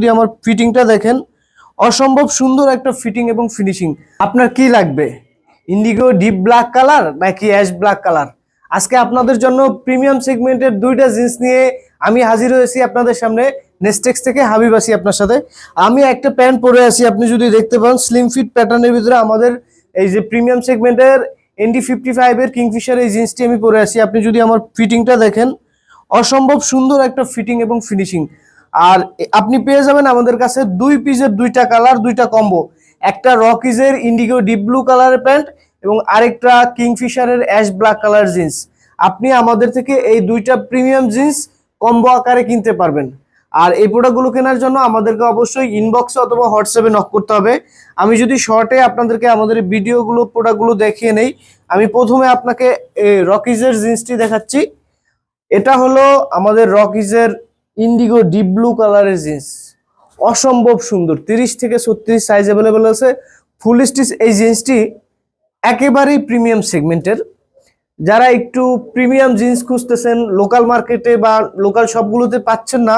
যদি আমার ফিটিংটা দেখেন। অসম্ভব সুন্দর একটা ফিটিং এবং ফিনিশিং। আপনার কি লাগবে? ইন্ডিগো ডিপ ব্ল্যাক কালার নাকি অ্যাশ ব্ল্যাক কালার? আজকে আপনাদের জন্য প্রিমিয়াম সেগমেন্টের দুইটা জিন্স নিয়ে আমি হাজির হয়েছি আপনাদের সামনে। নেস্টেক্স থেকে হাবিব আছি আপনার সাথে। আমি একটা প্যান্ট পরে আছি, আপনি যদি দেখতে পান স্লিম ফিট প্যাটার্নের ভিতরে আমাদের এই যে প্রিমিয়াম সেগমেন্টের এনডি ফিফটি ফাইভের কিংফিশার এই জিন্সটি আমি পরে আছি। আপনি যদি আমার ফিটিংটা দেখেন, অসম্ভব সুন্দর একটা ফিটিং এবং ফিনিশিং আর আপনি পেয়ে যাবেন আমাদের কাছে দুই পিসের দুইটা কালার, দুইটা কম্বো একটা রকিজের ইন্ডিগো ডিপ ব্লু কালারের প্যান্ট এবং আরেকটা কিংফিশারের অ্যাশ ব্ল্যাক কালার জিন্স আপনি আমাদের থেকে এই দুইটা প্রিমিয়াম জিন্স কম্বো আকারে কিনতে পারবেন। আর এই প্রোডাক্টগুলো কেনার জন্য আমাদেরকে অবশ্যই ইনবক্সে অথবা হোয়াটসঅ্যাপে নক করতে হবে। আমি যদি শর্টে আপনাদেরকে আমাদের ভিডিওগুলো প্রোডাক্টগুলো দেখিয়ে নেই, আমি প্রথমে আপনাকে রকিজের জিন্সটি দেখাচ্ছি। এটা হলো আমাদের রকিজের ইন্ডিগো ডিপ ব্লু কালারের জিন্স অসম্ভব সুন্দর। তিরিশ থেকে ছত্রিশ সাইজ অ্যাভেলেবেল আছে। ফুল স্টিচ এই জিন্সটি একেবারেই প্রিমিয়াম সেগমেন্টের যারা একটু প্রিমিয়াম জিন্স খুঁজতেছেন লোকাল মার্কেটে বা লোকাল শপগুলোতে পাচ্ছেন না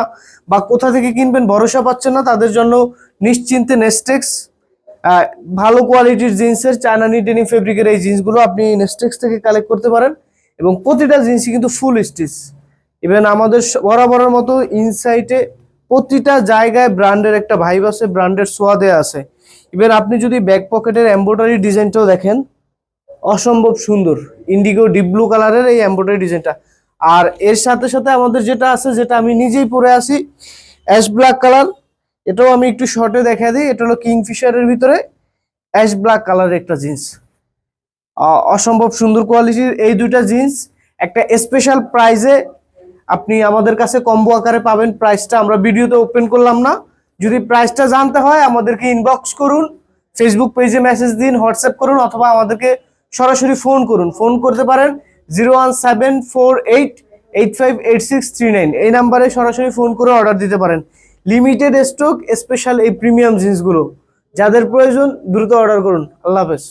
বা কোথা থেকে কিনবেন ভরসা পাচ্ছেন না, তাদের জন্য নিশ্চিন্তে নেস্টেক্স ভালো কোয়ালিটির জিন্সের চায়নানি ডেনিম ফেব্রিকের এই জিন্সগুলো আপনি নেস্টেক্স থেকে কালেক্ট করতে পারেন। এবং প্রতিটা জিন্সই কিন্তু ফুল স্টিচ ইভেন আমাদের বরাবরের মতো ইনসাইটে প্রতিটা জায়গায় ব্র্যান্ডের একটা ভাইব আছে ব্র্যান্ডের সোয়া দেয়া আছে। ইভেন আপনি যদি ব্যাক পকেটের এমব্রয়ডারি ডিজাইনটাও দেখেন, অসম্ভব সুন্দর। ইন্ডিগো ডিপ ব্লু কালারের এই এমব্রয়ডারি ডিজাইনটা আর এর সাথে সাথে আমাদের যেটা আছে, যেটা আমি নিজেই পরে আসি অ্যাশ ব্ল্যাক কালার এটাও আমি একটু শর্টে দেখা দিই, এটা হলো কিংফিশারের ভিতরে অ্যাশ ব্ল্যাক কালারের একটা জিন্স অসম্ভব সুন্দর কোয়ালিটির এই দুইটা জিন্স একটা স্পেশাল প্রাইজে আপনি আমাদের কাছে কম্বো আকারে পাবেন। প্রাইসটা আমরা ভিডিওতে ওপেন করলাম না। যদি প্রাইসটা জানতে হয়, আমাদেরকে ইনবক্স করুন। ফেসবুক পেজে মেসেজ দিন হোয়াটসঅ্যাপ করুন, অথবা আমাদেরকে সরাসরি ফোন করুন। ফোন করতে পারেন zero one seven four eight eight five eight six three nine এই নাম্বারে সরাসরি ফোন করে অর্ডার দিতে পারেন। লিমিটেড স্টক স্পেশাল এই প্রিমিয়াম জিন্সগুলো। যাদের প্রয়োজন, দ্রুত অর্ডার করুন। আল্লাহ হাফেজ।